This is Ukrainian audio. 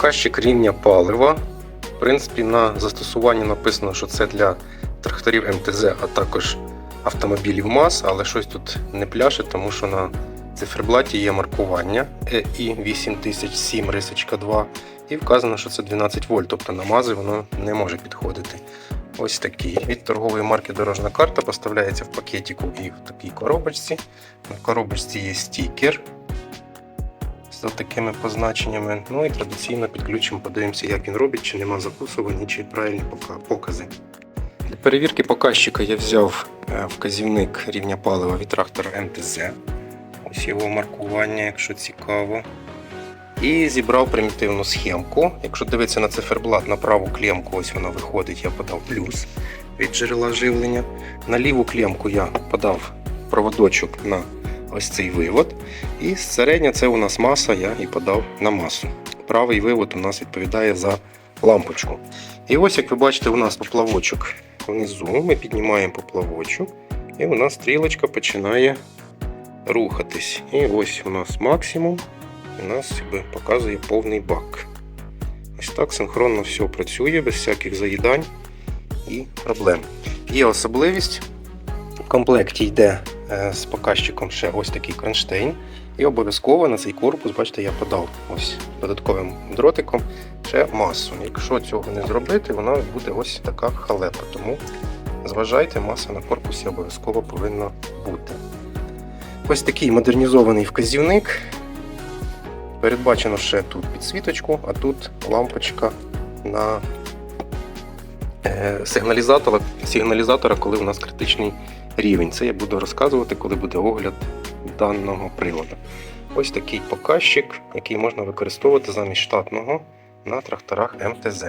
Показчик рівня палива. В принципі, на застосуванні написано, що це для тракторів МТЗ, а також автомобілів МАЗ, але щось тут не пляше, тому що на циферблаті є маркування EI 8007 рисочка 2 і вказано, що це 12 вольт, тобто на МАЗи воно не може підходити. Ось такий. Від торгової марки дорожна карта поставляється в пакетику і в такій коробочці. В коробочці є стікер з такими позначеннями. Ну і традиційно підключимо, подивимося, як він робить, чи нема закусувань, чи правильні покази. Для перевірки показчика я взяв е, вказівник рівня палива від трактора МТЗ. Ось його маркування, якщо цікаво. І зібрав примітивну схемку. Якщо дивитися на циферблат на праву клемку, ось вона виходить, я подав плюс від джерела живлення. На ліву клемку я подав проводочок на ось цей вивод. І середня це у нас маса, я і подав на масу. Правий вивод у нас відповідає за лампочку. І ось, як ви бачите, у нас поплавочок внизу. Ми піднімаємо поплавочок, і у нас стрілочка починає рухатись. І ось у нас максимум. У нас показує повний бак. Ось так синхронно все працює, без всяких заїдань і проблем. Є особливість. В комплекті йде з показчиком ще ось такий кронштейн. І обов'язково на цей корпус, бачите, я подав ось додатковим дротиком ще масу. Якщо цього не зробити, вона буде ось така халепа. Тому зважайте, маса на корпусі обов'язково повинна бути. Ось такий модернізований вказівник. Передбачено ще тут підсвіточку, а тут лампочка на е, сигналізатора, сигналізатора, коли у нас критичний рівень. Це я буду розказувати, коли буде огляд даного приладу. Ось такий показчик, який можна використовувати замість штатного на тракторах МТЗ.